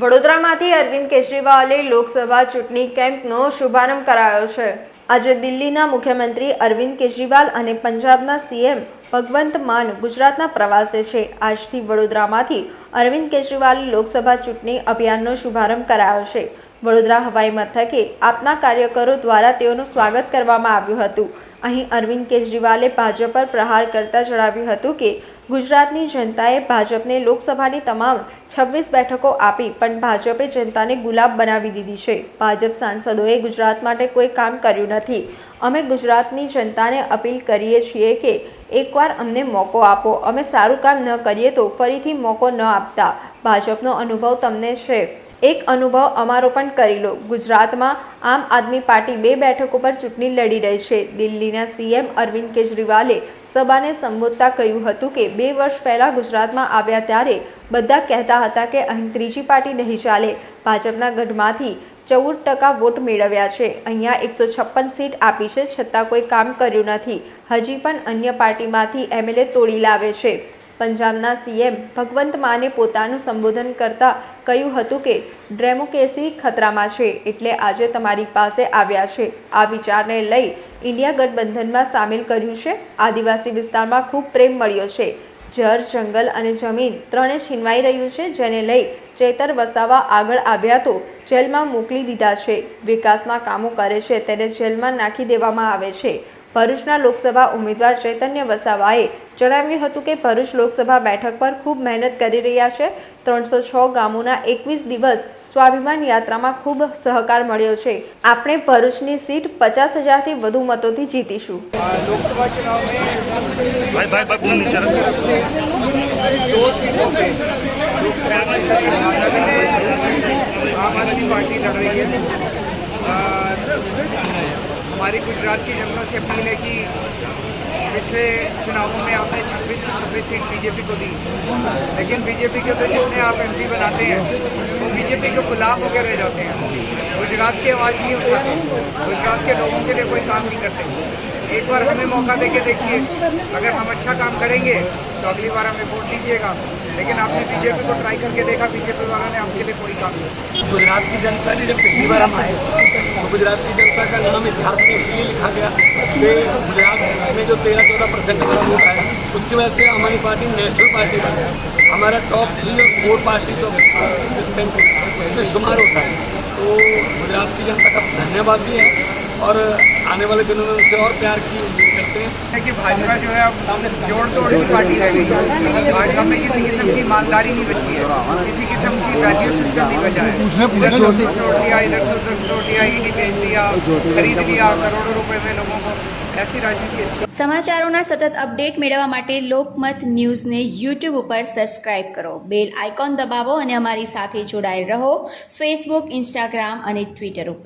વડોદરામાંથી અરવિંદ કેજરીવાલે લોકસભા ચૂંટણી કેમ્પનો શુભારંભ કરાયો છે. આજે દિલ્હીના મુખ્યમંત્રી અરવિંદ કેજરીવાલ અને પંજાબના સીએમ ભગવંત માન ગુજરાતના પ્રવાસે છે. આજથી વડોદરામાંથી અરવિંદ કેજરીવાલે લોકસભા ચૂંટણી અભિયાનનો શુભારંભ કરાયો છે. વડોદરા હવાઈ મથકે આપના કાર્યકરો દ્વારા તેઓનું સ્વાગત કરવામાં આવ્યું હતું. અહીં અરવિંદ કેજરીવાલે ભાજપ પર પ્રહાર કરતા જણાવ્યું હતું કે ગુજરાતની જનતાએ ભાજપને લોકસભાની તમામ છવ્વીસ બેઠકો આપી, પણ ભાજપે જનતાને ગુલાબ બનાવી દીધી છે. ભાજપ સાંસદોએ ગુજરાત માટે કોઈ કામ કર્યું નથી. અમે ગુજરાતની જનતાને અપીલ કરીએ છીએ કે એકવાર અમને મોકો આપો. અમે સારું કામ ન કરીએ તો ફરીથી મોકો ન આપતા. ભાજપનો અનુભવ તમને છે. એક અનુભવ અમારો પણ કરી લો. ગુજરાતમાં આમ આદમી પાર્ટી બે બેઠકો પર ચૂંટણી લડી રહી છે. દિલ્હીના સીએમ અરવિંદ કેજરીવાલે સભાને સંબોધતા કહ્યું હતું કે બે વર્ષ પહેલાં ગુજરાતમાં આવ્યા ત્યારે બધા કહેતા હતા કે અહીં ત્રીજી પાર્ટી નહીં ચાલે. ભાજપના ગઢમાંથી ચૌદ ટકા વોટ મેળવ્યા છે. અહીંયા એકસો છપ્પન સીટ આપી છે છતાં કોઈ કામ કર્યું નથી. હજી પણ અન્ય પાર્ટીમાંથી એમએલએ તોડી લાવે છે. પંજાબના સીએમ ભગવંત માને પોતાનું સંબોધન કરતા કહ્યું હતું કે, ડેમોક્રેસી ખતરામાં છે એટલે આજે તમારી પાસે આવ્યા છે. આ વિચારને લઈ ઇન્ડિયા ગઠબંધનમાં સામેલ કર્યું છે. આદિવાસી વિસ્તારમાં ખૂબ પ્રેમ મળ્યો છે. જળ, જંગલ અને જમીન ત્રણે છીનવાઈ રહ્યું છે, જેને લઈ ચેતર વસાવા આગળ આવ્યા તો જેલમાં મોકલી દીધા છે. વિકાસના કામો કરે છે, તેને જેલમાં નાખી દેવામાં આવે છે. ભરૂચના લોકસભા ઉમેદવાર ચૈતન્ય વસાવાએ જણાવ્યું હતું કે ભરૂચ લોકસભા બેઠક પર ખૂબ મહેનત કરી રહ્યા છે ત્રણસો છ ગામોના એકવીસ દિવસ સ્વાભિમાન યાત્રામાં ખૂબ સહકાર મળ્યો છે આપણે ભરૂચની સીટ પચાસ હજારથી વધુ મતોથી જીતીશું लोकसभा चुनाव में भाई भाई भाई बोल नीचे रख तरफ से दो सीटों पे लोकसभा की मुकाबला में आम आदमी पार्टी लड़ रही है और हमारी गुजरात की जनता से अपील है कि पिछले चुनावों में आपने छब्बीस में छब्बीस सीट बीजेपी को दी। लेकिन बीजेपी के तो जितने आप एम बनाते हैं, वो बीजेपी के गुलाम होकर रह जाते हैं। गुजरात के आवाज़ गुजरात के लोगों के लिए कोई काम नहीं करते। एक बार हमें मौका दे के देखिए। अगर हम अच्छा काम करेंगे तो अगली बार हमें वोट दीजिएगा। लेकिन आपने बीजेपी को ट्राई करके देखा, बीजेपी वालों ने आपके लिए कोई काम नहीं। गुजरात की जनता ने जब पिछली बार हम आए तो गुजरात की जनता का नाम इतिहास में इसलिए लिखा गया कि गुजरात में जो तेरह चौदह परसेंट हमारा वोट आया, उसकी वजह से हमारी पार्टी नेशनल पार्टी बन गई। हमारा टॉप थ्री और फोर पार्टीज़ ऑफ़ इस कंट्री उसमें शुमार होता है। तो गुजरात की जनता का धन्यवाद भी है और आने वाले दिनों में उनसे और प्यार की उम्मीद करते हैं है कि भाजपा जो है अब जोड़ तोड़ की पार्टी रह गई है भाजपा में किसी किस्म की ईमानदारी नहीं बची है किसी किस्म की वैल्यू सिस्टम नहीं बचा है इधर से उधर छोड़ दिया इधर से उधर छोड़ दिया ईडी बेच दिया खरीद लिया करोड़ों रुपए में लोगों को ऐसी राजनीति अच्छी સમાચારોના સતત અપડેટ મેળવવા માટે લોકમત ન્યૂઝને યુટ્યુબ ઉપર સબસ્ક્રાઇબ કરો બેલ આઇકોન દબાવો અને અમારી સાથે જોડાયેલ રહો ફેસબુક ઇન્સ્ટાગ્રામ અને ટ્વિટર ઉપર